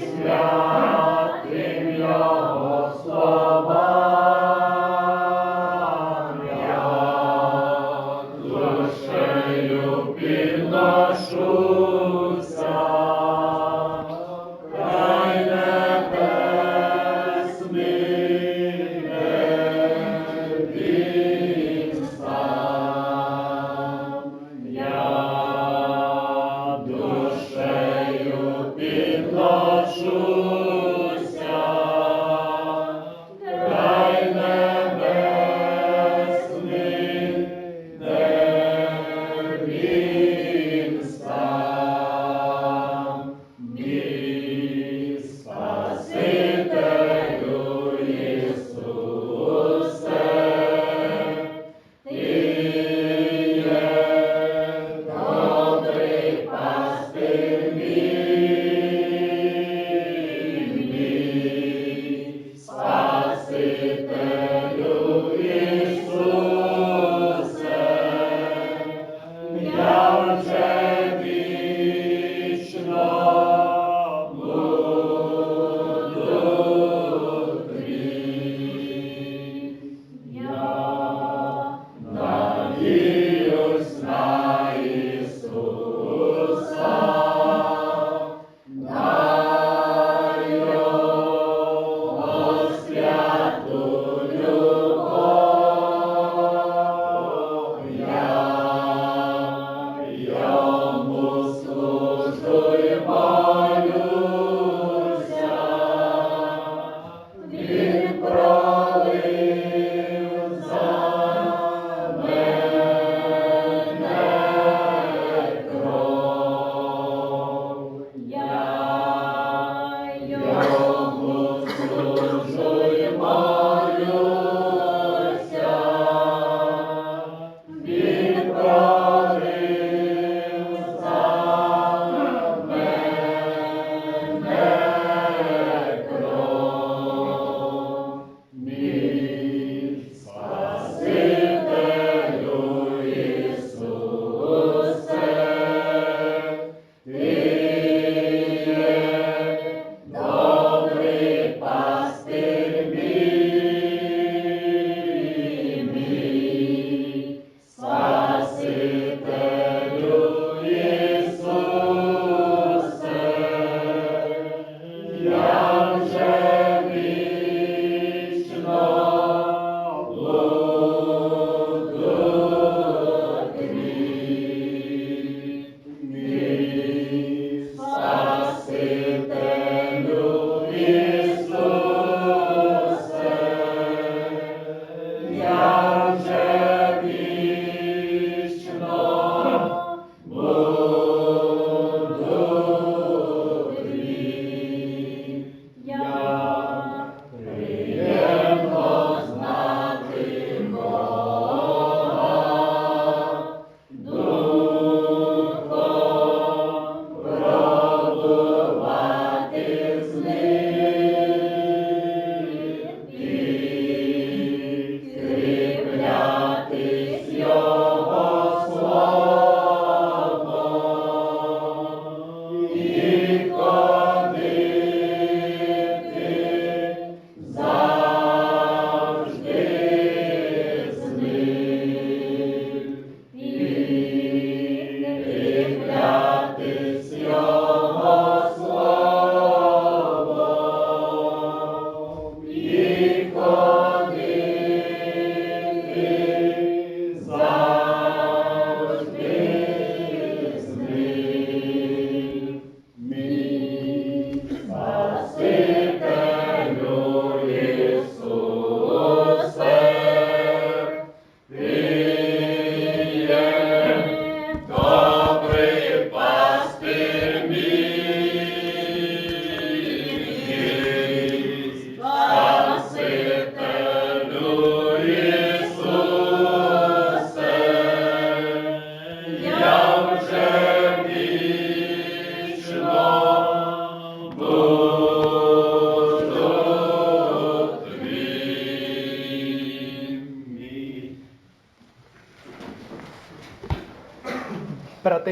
святим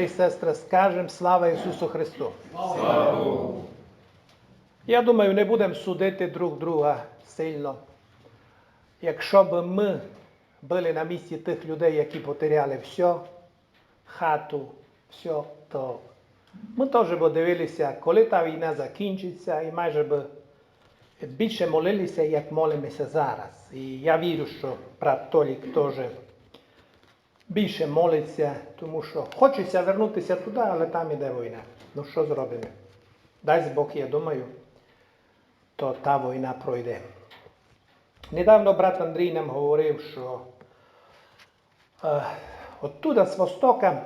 і сестри, скажемо слава Ісусу Христу. Слава Богу. Я думаю, не будемо судити друг друга сильно. Якщо б ми були на місці тих людей, які потеряли все, хату, все, то ми теж б дивилися, коли та війна закінчиться, і майже б більше молилися, як молимося зараз. І я вірю, що брат Толік теж більше молиться, тому що хочеться вернутися туди, але там іде війна. Ну що зробимо? Дасть Бог, я думаю, то та війна пройде. Недавно брат Андрій нам говорив, що е, оттуда з Востока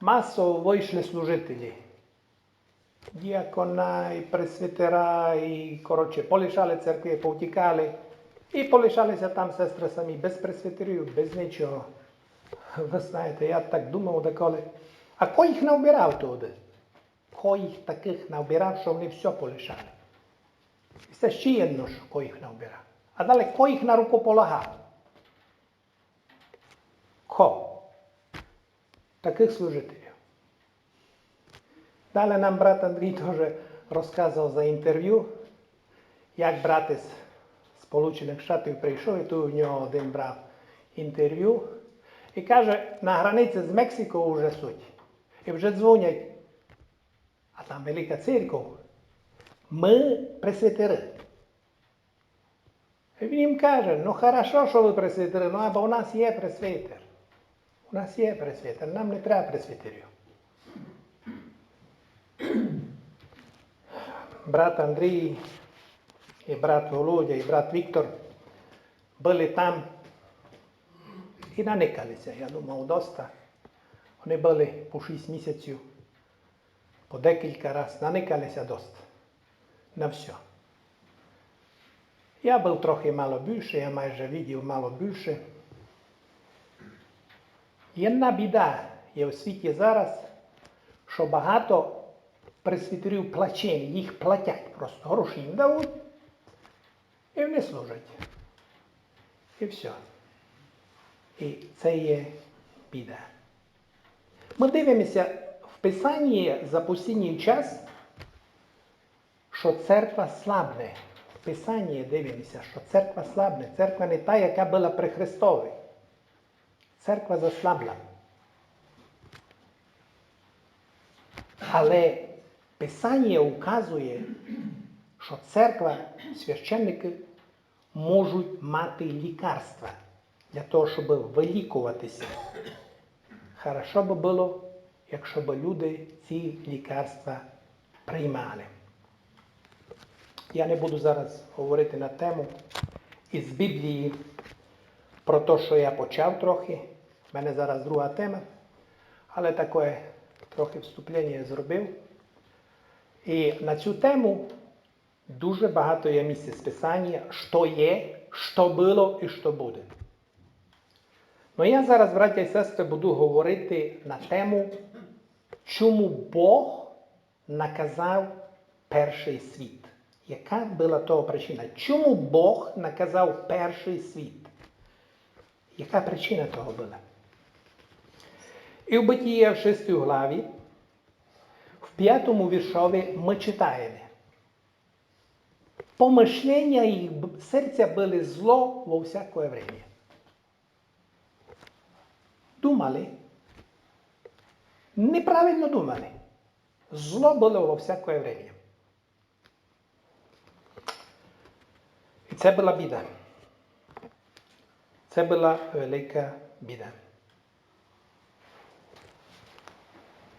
масово вийшли служителі. Діакона, і пресвітера, і коротше, полишали церкви, повтікали. І полишалися там сестри самі, без пресвітерів, без нічого. Ви знаєте, я так думав деколи. А хто їх навбирав туди? Хто їх таких навбирав, що вони все полишали? І це ще єдно, що хто їх навбирав. А далі хто їх на руку полагав? Хто? Таких служителів. Далі нам брат Андрій теж розказував за інтерв'ю, як брат із Сполучених Штатів прийшов, і тут у нього один брав інтерв'ю. І каже, на границі з Мексикою вже суть. І вже дзвонять, а там велика церква. Ми пресвітери. І він їм каже, ну хорошо, що ви пресвітери, ну або у нас є пресвітер. У нас є пресвітер, нам не треба пресвітерів. Брат Андрій, і брат Володя, і брат Віктор були там і наникалися, я думав, доста. Вони були по 6 місяців, по декілька разів, наникалися доста. На все. Я був трохи мало більше, я майже видів мало більше. Єдна біда є у світі зараз, що багато пресвітерів плачені, їх платять просто, гроші їм дають, і вони служать. І все. І це є біда. Ми дивимося в Писанні за останній час, що церква слабне. В Писанні дивимося, що церква слабне. Церква не та, яка була при Христові. Церква заслабла. Але Писання указує, що церква, священники можуть мати лікарства для того, щоб вилікуватися. Хорошо би було, якщо б люди ці лікарства приймали. Я не буду зараз говорити на тему із Біблії про те, що я почав трохи. У мене зараз друга тема, але таке трохи вступлення я зробив. І на цю тему дуже багато є місць Писання, що є, що було і що буде. Ну я зараз, браття і сестри, буду говорити на тему, чому Бог наказав перший світ. Яка була того причина? Чому Бог наказав перший світ? Яка причина того була? І в Битії в 6 главі, в п'ятому віршові ми читаємо. Помишлення їх серця були зло во всякое время. Думали, неправильно думали. Зло було во всякое время. І це була біда. Це була велика біда.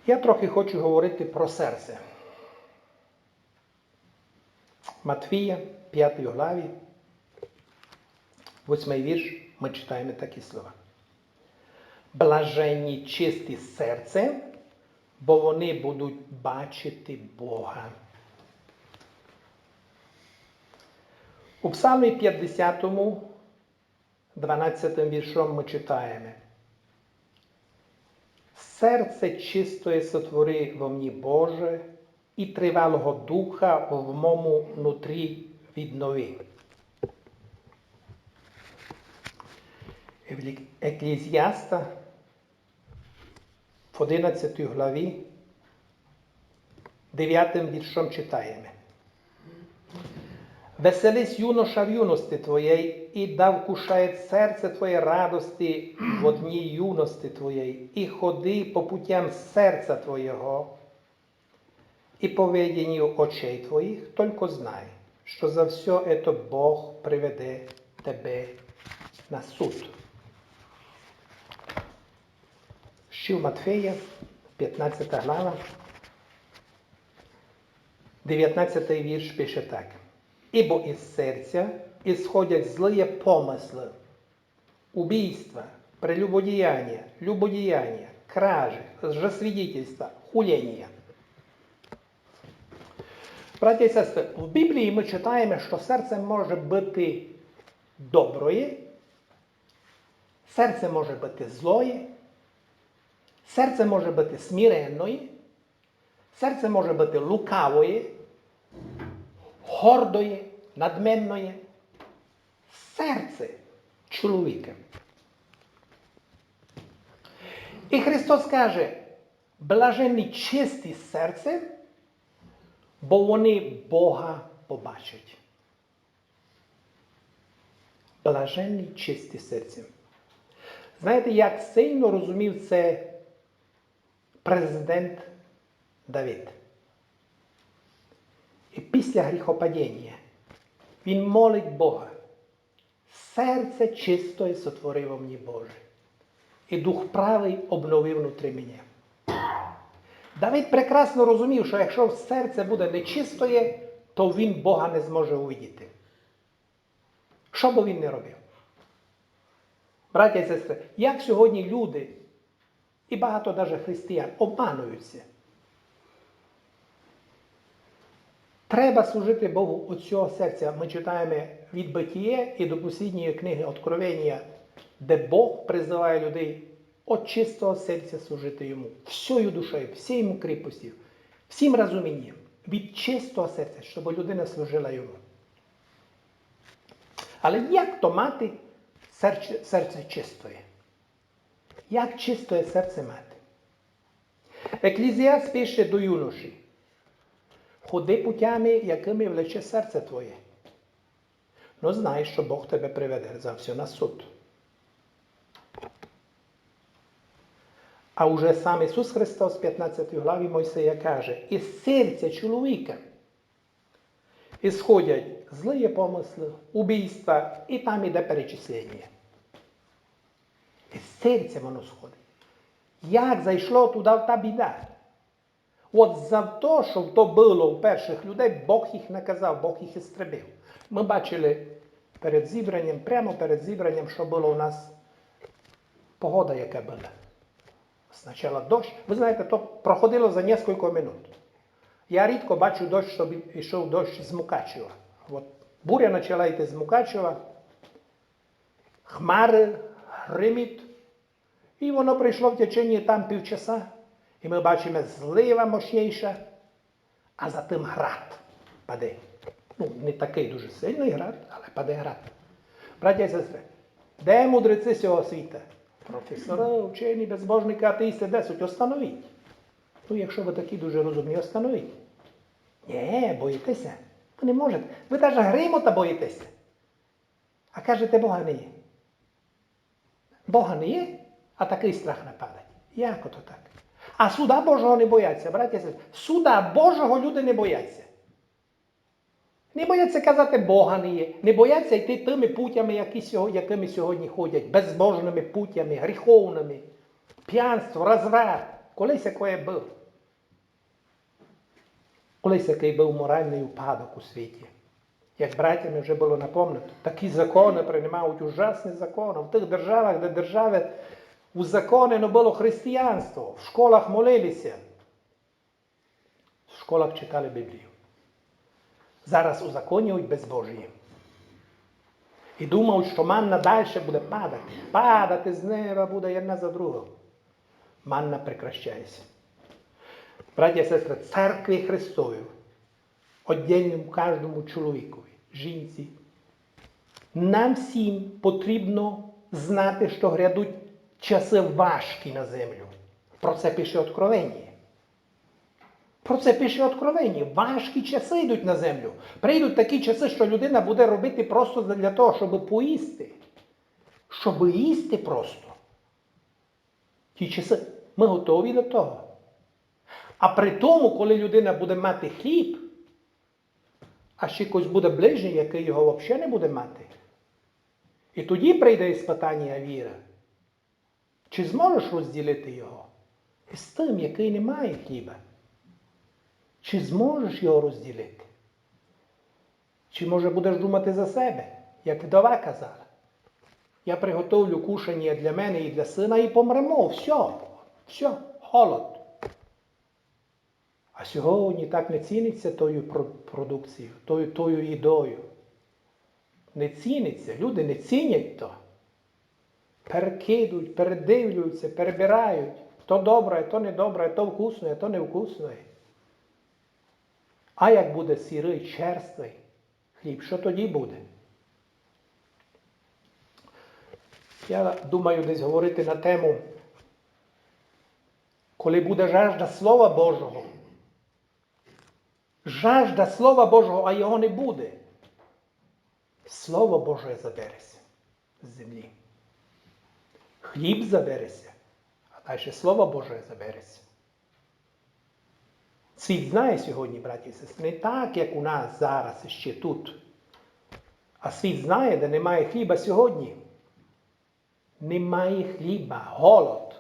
Я трохи хочу говорити про серце. Матвія, 5 главі, 8 вірш, ми читаємо такі слова. Блаженні чисті серцем, бо вони будуть бачити Бога. У Псалмі 50, 12 віршом ми читаємо. Серце чистое сотвори во мені Боже, і тривалого духа в моєму нутрі віднови. Еклезіаста в 11 главі 9 віршом читаємо. Веселись юноша в юності твоєї, і да вкушає серце твоє радості в одній юності твоєї, і ходи по путям серця твоєго, і по веденню очей твоїх, тільки знай, що за все это Бог приведе тебе на суд. Щив Матфея, 15 глава, 19 вірш пише так. Ібо із серця ісходять злые помисли, убийства, прелюбодіяння, любодіяння, кражі, лжесвідетельства, хуління. Браті і сестри, в Біблії ми читаємо, що серце може бути доброє, серце може бути злоє, серце може бути смиренної, серце може бути лукавої, гордої, надменної. Серце чоловіка. І Христос каже, блаженні чисті серцем, бо вони Бога побачать. Блаженні чисті серцем. Знаєте, як сильно розумів це президент Давид. І після гріхопадіння він молить Бога. Серце чистое сотворив мені Боже. І дух правий обновив внутрі мене. Давид прекрасно розумів, що якщо серце буде нечистоє, то він Бога не зможе увидіти. Що би він не робив? Браття і сестри, як сьогодні люди, і багато навіть християн, обмануються. Треба служити Богу від цього серця. Ми читаємо від Битіє і до послідньої книги Откровення, де Бог призиває людей від чистого серця служити йому, всією душею, всією кріпостю, всім розумінням, від чистого серця, щоб людина служила йому. Але як то мати серце, серце Як чистое серце мати? Еклізіас пише до юноші. Ходи путями, якими влече серце твоє. Ну знай, що Бог тебе приведе за все на суд. А уже сам Ісус Христос в 15 главі Мойсея каже, із серця чоловіка ісходять злі помисли, убійства, і там іде перечислення. Із серця воно сходить. Як зайшло туди та біда? От за те, що то було у перших людей, Бог їх наказав, Бог їх істребив. Ми бачили перед зібранням, прямо перед зібранням, що було у нас погода, яка була. Спочатку дощ. Ви знаєте, то проходило за кілька минут. Я рідко бачу дощ, щоб йшов дощ з Мукачева. От буря почала йти з Мукачева, хмари, гриміт, і воно прийшло в течение там півчаса. І ми бачимо злива мощніша, а за тим град паде. Ну, не такий дуже сильний град, але паде град. Браття і сестри, де мудреці цього світа? Професори, вчені, безбожники, атеїсти, де суть? Остановіть. Ну, якщо ви такі дуже розумні, остановіть. Ні, боїтеся. Ви не можете. Ви навіть гримота боїтеся. А кажете, Бога не є. Бога не є, а такий страх нападає. Як ото так? А суда Божого не бояться, браття сестри. Суда Божого люди не бояться. Не бояться казати Бога не є. Не бояться йти тими путями, які сьогодні, якими сьогодні ходять, безбожними путями, гріховними, п'янство, розврат. Колись який був. Колись який був моральний упадок у світі. Як братями вже було напомнено, такі закони приймають ужасні закони. В тих державах, де держави узаконено було християнство, в школах молилися, в школах читали Біблію. Зараз узаконюють безбожіє. І думають, що манна далі буде падати. Падати з неба буде одна за другою. Манна прекращається. Браття і сестри, церкві Христові, одільному кожному чоловікові, жінці, нам всім потрібно знати, що грядуть часи важкі на землю. Про це пише Откровення. Про це пише Откровення. Важкі часи йдуть на землю. Прийдуть такі часи, що людина буде робити просто для того, щоб поїсти. Щоб їсти просто. Ті часи. Ми готові до того. А при тому, коли людина буде мати хліб, а ще якось буде ближній, який його взагалі не буде мати. І тоді прийде іспитання віри. Чи зможеш розділити його із тим, який не має хліба? Чи зможеш його розділити? Чи може будеш думати за себе, як вдова казала? Я приготовлю кушання для мене і для сина і помремо. Все, все, холод. А сьогодні так не ціниться тою продукцією, тою, тою їдою. Не ціниться, люди не цінять то. Перекидують, передивлюються, перебирають. То добре, то не добре, то вкусне, то не вкусне. А як буде сірий, черствий хліб, що тоді буде? Я думаю десь говорити на тему, коли буде жажда Слова Божого. Жажда Слова Божого, а його не буде. Слово Боже забереться з землі. Хліб забереться, а далі Слово Боже забереться. Світ знає сьогодні, браті і сестри, так, як у нас зараз ще тут. А світ знає, де немає хліба сьогодні. Немає хліба, голод.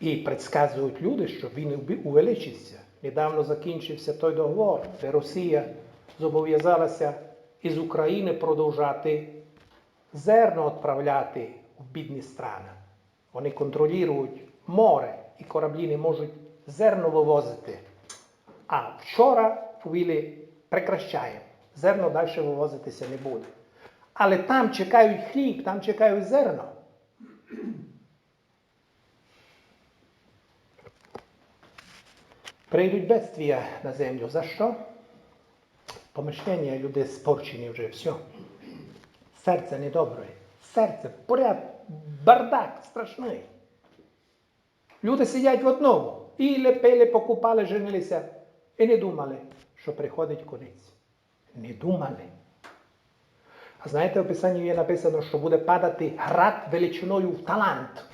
І предсказують люди, що він увеличиться. Недавно закінчився той договор, де Росія зобов'язалася із України продовжати зерно відправляти в бідні страни. Вони контролюють море і кораблі не можуть зерно вивозити. А вчора повіли прекращаємо. Зерно далі вивозитися не буде. Але там чекають хліб, там чекають зерно. Прийдуть бедствия на землю. За що? Помишлення людей спорчені вже, все. Серце недобре. Серце, поряд, бардак страшний. Люди сидять в одному. Піле, пили, покупали, женилися і не думали, що приходить кінець. Не думали. А знаєте, в Писанні є написано, що буде падати град величиною в талант.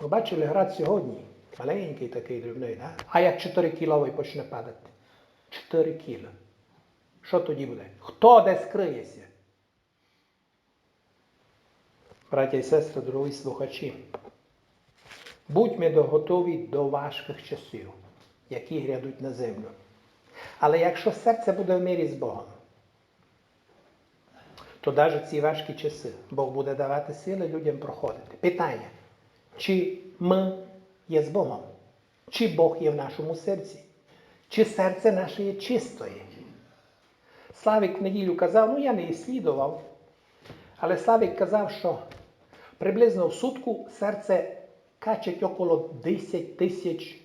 Ви бачили град сьогодні? Маленький такий дрібний, да? а як 4 кіловий почне падати? 4 кіла. Що тоді буде? Хто де скриється? Браття і сестри, дорогі слухачі, будьмо готові до важких часів, які грядуть на землю. Але якщо серце буде в мірі з Богом, то навіть ці важкі часи Бог буде давати сили людям проходити. Питання, чи ми є з Богом? Чи Бог є в нашому серці? Чи серце наше є чистої? Славік в неділю казав, ну я не іслідував, але Славік казав, що приблизно в сутку серце качить около 10 тисяч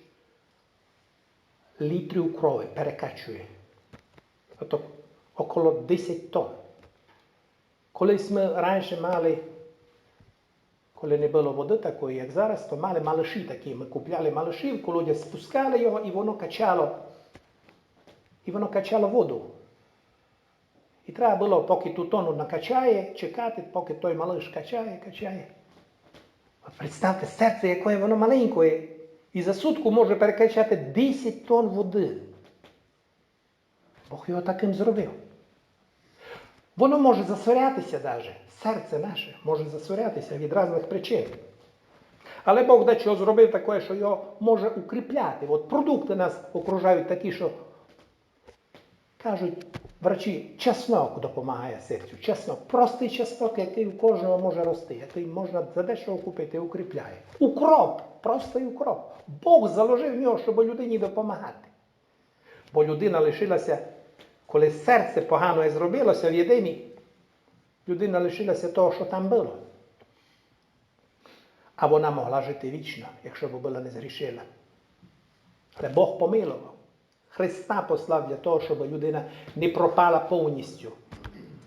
літрів крові, перекачує. Тобто около 10 тонн. Колись ми раніше мали, коли не було води такої, як зараз, то мали малиші такі. Ми купляли малиші, в колодязь спускали його і воно качало. І воно качало воду. І треба було, поки ту тону накачає, чекати, поки той малиш качає, качає. От представте, серце, яке воно маленьке, і за сутку може перекачати 10 тонн води. Бог його таким зробив. Воно може засорятися навіть. Серце наше може засорятися від різних причин. Але Бог дечого зробив таке, що його може укріпляти. От продукти нас окружають такі, що кажуть врачі, чеснок допомагає серцю. Чеснок. Простий чеснок, який у кожного може рости, який можна за дешево купити, укріпляє. Укроп, простий укроп. Бог заложив в нього, щоб людині допомагати. Бо людина лишилася, коли серце погано зробилося в єдині, людина лишилася того, що там було. А вона могла жити вічно, якщо б була не згрішила. Але Бог помилував. Христа послав для того, щоб людина не пропала повністю.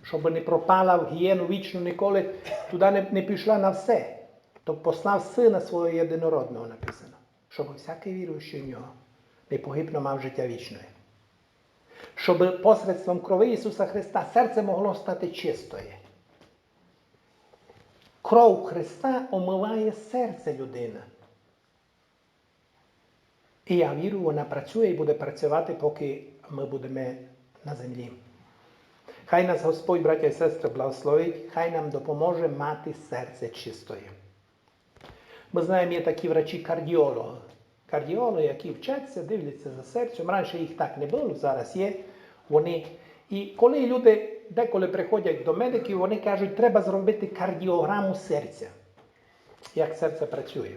Щоб не пропала в гієну вічну ніколи, туди не, не пішла на все. То послав сина свого єдинородного написано. щоб всякий віруючий в нього непогибно мав життя вічне. Щоб посредством крови Ісуса Христа серце могло стати чистою. Кров Христа омиває серце людини. І я вірю, вона працює і буде працювати, поки ми будемо на землі. Хай нас Господь, браття і сестри, благословить, хай нам допоможе мати серце чистое. Ми знаємо, є такі врачі-кардіологи. Кардіологи, які вчаться, дивляться за серцем. Раніше їх так не було, зараз є. Вони. І коли люди деколи приходять до медиків, вони кажуть, треба зробити кардіограму серця, як серце працює.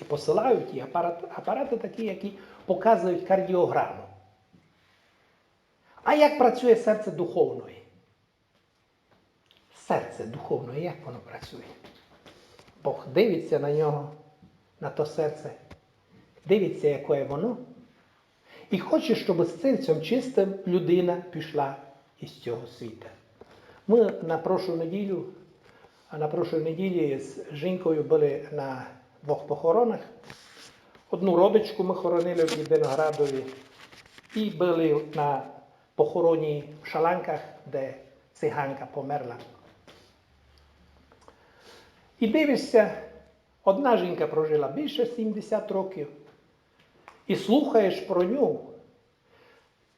І посилають і апарати, апарати такі, які показують кардіограму. А як працює серце духовної? Серце духовної, як воно працює? Бог дивиться на нього, на то серце, дивиться, яке воно, і хоче, щоб з серцем чистим людина пішла із цього світу. Ми на прошлу неділю, на прошлій неділі з жінкою були на двох похоронах. Одну родичку ми хоронили в Єдиноградові і були на похороні в Шаланках, де циганка померла. І дивишся, одна жінка прожила більше 70 років, і слухаєш про нього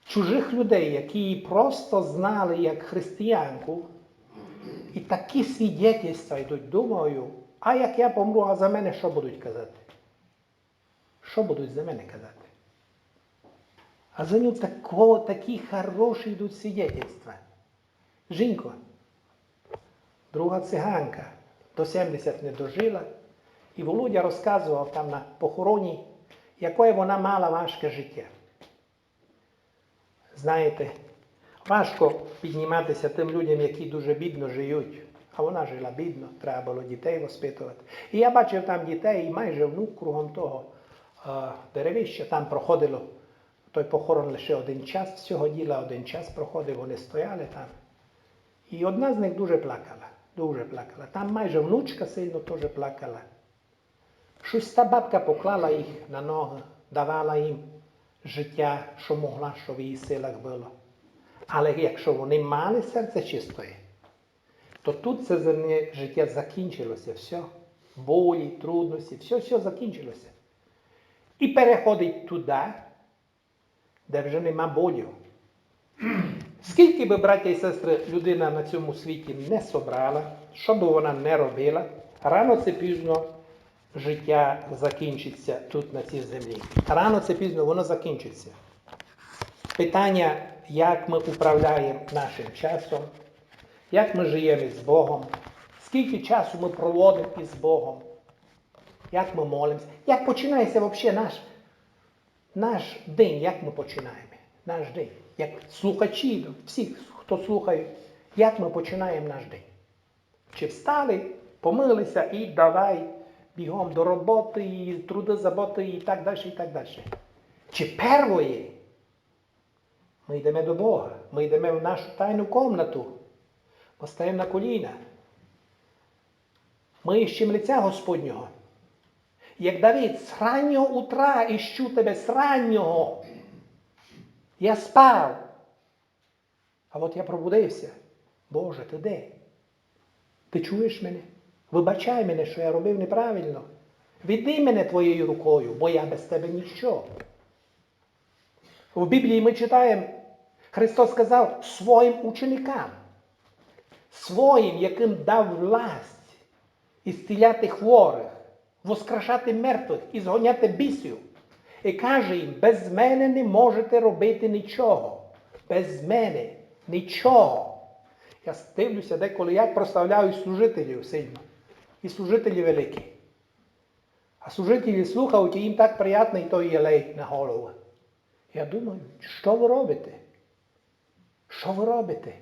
чужих людей, які її просто знали як християнку, і такі свідетельства йдуть, думаю, а як я помру, а за мене що будуть казати? Що будуть за мене казати? А за нього тако, такі хороші йдуть свідетельства. Жінка, друга циганка, до 70 не дожила. І Володя розказував там на похороні, яке вона мала важке життя. Знаєте, важко підніматися тим людям, які дуже бідно живуть. А вона жила бідно, треба було дітей воспитувати. І я бачив там дітей, і майже внук кругом того деревища там проходило той похорон лише один час, всього діла один час проходив, вони стояли там. І одна з них дуже плакала, дуже плакала. Там майже внучка сильно теж плакала. Щось та бабка поклала їх на ноги, давала їм життя, що могла, що в її силах було. Але якщо вони мали серце чистої, то тут це земне життя закінчилося, все. Болі, трудності, все, все закінчилося. І переходить туди, де вже нема болю. Скільки би, браття і сестри, людина на цьому світі не собрала, що би вона не робила, рано це пізно життя закінчиться тут на цій землі. Рано це пізно воно закінчиться. Питання, як ми управляємо нашим часом, як ми живемо з Богом, скільки часу ми проводимо із Богом, як ми молимося, як починається взагалі наш, наш день, як ми починаємо, наш день, як слухачі, всі, хто слухає, як ми починаємо наш день. Чи встали, помилися і давай бігом до роботи, і труди заботи і так далі, і так далі. Чи первоє? Ми йдемо до Бога, ми йдемо в нашу тайну комнату, постаємо на коліна. Ми іщемо лиця Господнього. Як Давид, з раннього утра іщу тебе з раннього. Я спав. А от я пробудився. Боже, ти де? Ти чуєш мене? Вибачай мене, що я робив неправильно. Віддай мене твоєю рукою, бо я без тебе ніщо. В Біблії ми читаємо, Христос сказав своїм ученикам, своїм, яким дав власть ісціляти хворих, воскрашати мертвих і згоняти бісів. І каже їм, без мене не можете робити нічого. Без мене нічого. Я дивлюся деколи, як прославляють служителів сильно. І служителі великі. А служителі слухають, і їм так приємний той єлей на голову. Я думаю, що ви робите? Що ви робите?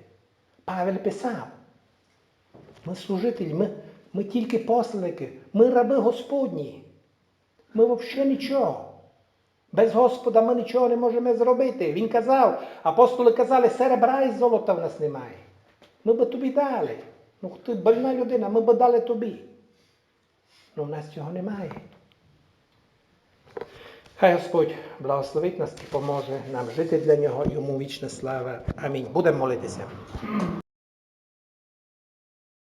Павел писав. Ми служителі, ми, ми тільки посланники, ми раби Господні. Ми взагалі нічого. Без Господа ми нічого не можемо зробити. Він казав, апостоли казали, серебра і золота в нас немає. Ми би тобі дали. Ну, ти больна людина, ми би дали тобі. Ну в нас цього немає. Хай Господь благословить нас і поможе нам жити для нього. Йому вічна слава. Амінь. Будемо молитися.